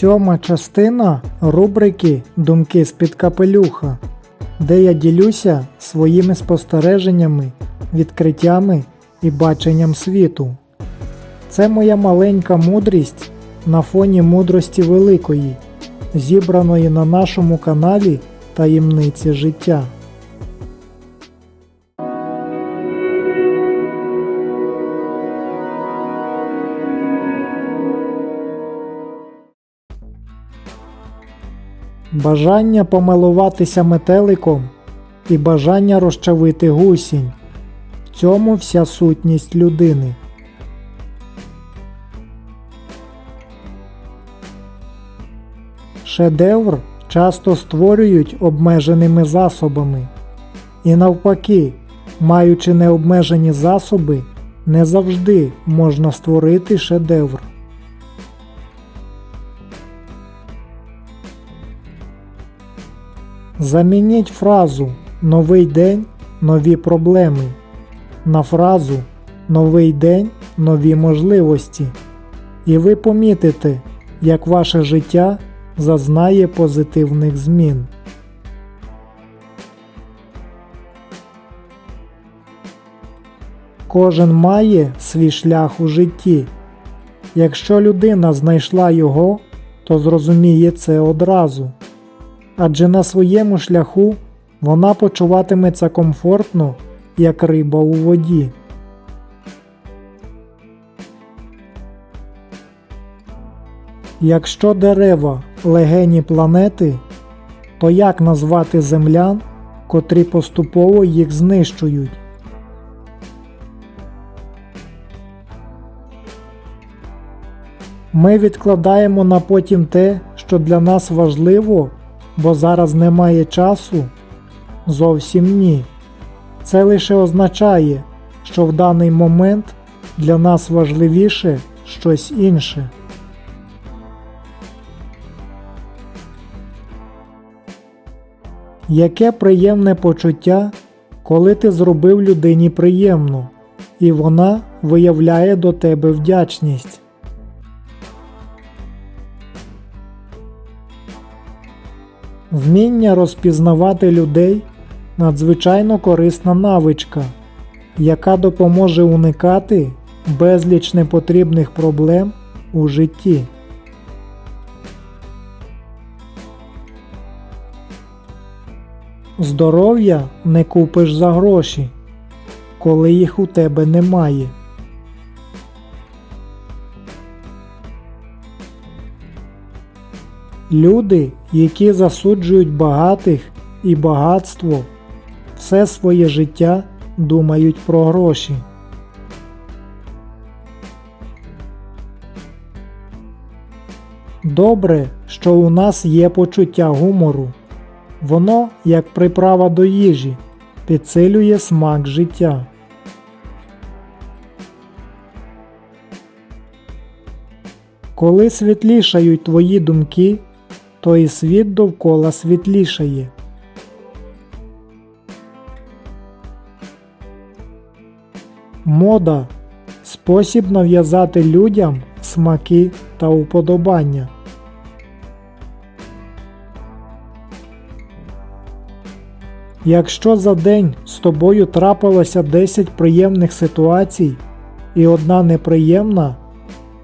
Сьома частина рубрики Думки з-під капелюха, де я ділюся своїми спостереженнями, відкриттями і баченням світу. Це моя маленька мудрість на фоні мудрості великої, зібраної на нашому каналі Таємниці життя. Бажання помилуватися метеликом і бажання розчавити гусінь. В цьому вся сутність людини. Шедевр часто створюють обмеженими засобами. І навпаки, маючи необмежені засоби, не завжди можна створити шедевр. Замініть фразу Новий день нові проблеми на фразу Новий день нові можливості. І ви помітите, як ваше життя зазнає позитивних змін. Кожен має свій шлях у житті. Якщо людина знайшла його, то зрозуміє це одразу адже на своєму шляху вона почуватиметься комфортно, як риба у воді. Якщо дерева легені планети, то як назвати землян, котрі поступово їх знищують? Ми відкладаємо на потім те, що для нас важливо, бо зараз немає часу? Зовсім ні. Це лише означає, що в даний момент для нас важливіше щось інше. Яке приємне почуття, коли ти зробив людині приємно, і вона виявляє до тебе вдячність. Вміння розпізнавати людей надзвичайно корисна навичка, яка допоможе уникати безліч непотрібних проблем у житті. Здоров'я не купиш за гроші, коли їх у тебе немає. Люди, які засуджують багатих і багатство, все своє життя думають про гроші. Добре, що у нас є почуття гумору. Воно, як приправа до їжі, підсилює смак життя. Коли світлішають твої думки, то і світ довкола світлішає. Мода спосіб нав'язати людям смаки та уподобання. Якщо за день з тобою трапилося 10 приємних ситуацій і одна неприємна,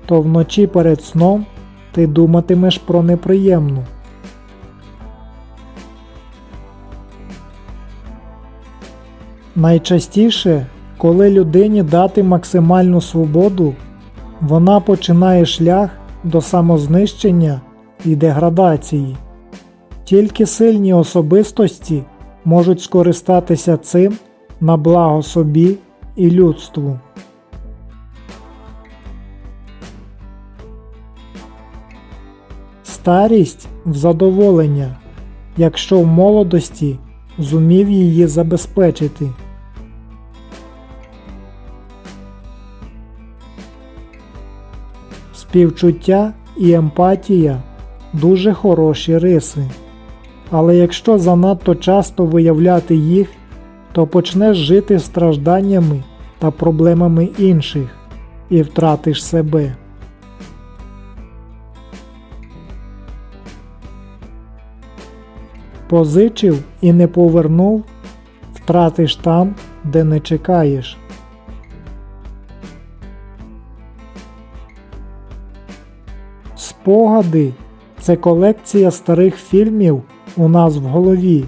то вночі перед сном ти думатимеш про неприємну. Найчастіше, коли людині дати максимальну свободу, вона починає шлях до самознищення і деградації. Тільки сильні особистості можуть скористатися цим на благо собі і людству. Старість в задоволення, якщо в молодості зумів її забезпечити. Співчуття і емпатія дуже хороші риси. Але якщо занадто часто виявляти їх, то почнеш жити стражданнями та проблемами інших і втратиш себе. Позичив і не повернув, втратиш там, де не чекаєш. Спогади це колекція старих фільмів у нас в голові,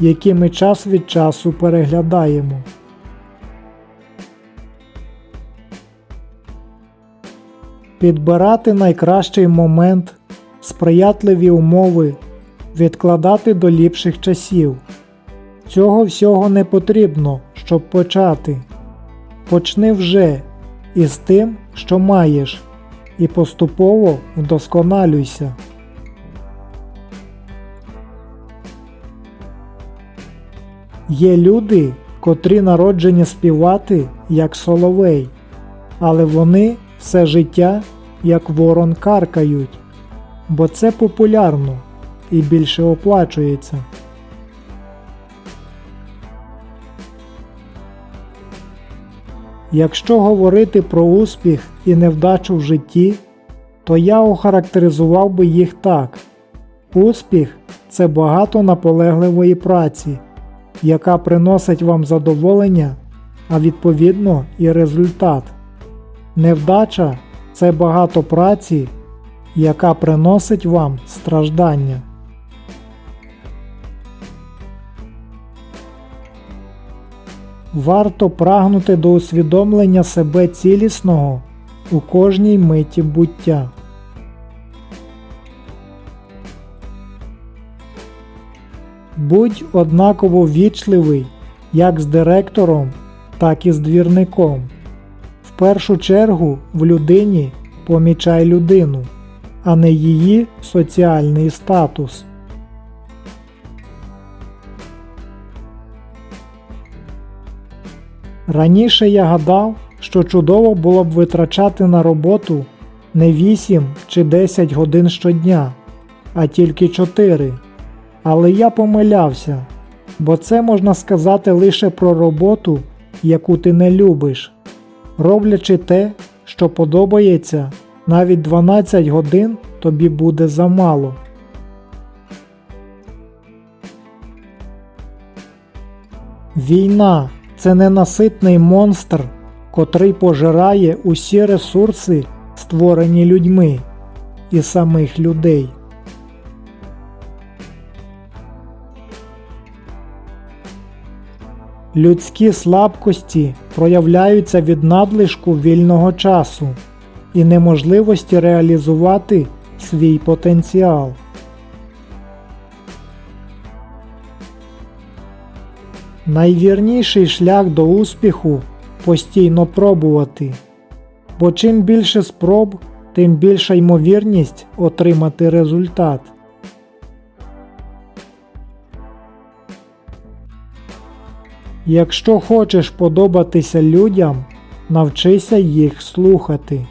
які ми час від часу переглядаємо. Підбирати найкращий момент, сприятливі умови, відкладати до ліпших часів. Цього всього не потрібно, щоб почати. Почни вже із тим, що маєш, і поступово вдосконалюйся. Є люди, котрі народжені співати як соловей, але вони все життя як ворон каркають, бо це популярно і більше оплачується. Якщо говорити про успіх і невдачу в житті, то я охарактеризував би їх так: успіх це багато наполегливої праці, яка приносить вам задоволення, а відповідно і результат. Невдача це багато праці, яка приносить вам страждання. Варто прагнути до усвідомлення себе цілісного у кожній миті буття. Будь однаково вічливий як з директором, так і з двірником. В першу чергу в людині помічай людину, а не її соціальний статус. Раніше я гадав, що чудово було б витрачати на роботу не 8 чи 10 годин щодня, а тільки 4. Але я помилявся, бо це можна сказати лише про роботу, яку ти не любиш. Роблячи те, що подобається, навіть 12 годин тобі буде замало. Війна це ненаситний монстр, котрий пожирає усі ресурси, створені людьми і самих людей. Людські слабкості проявляються від надлишку вільного часу і неможливості реалізувати свій потенціал. Найвірніший шлях до успіху постійно пробувати, бо чим більше спроб, тим більша ймовірність отримати результат. Якщо хочеш подобатися людям, навчися їх слухати.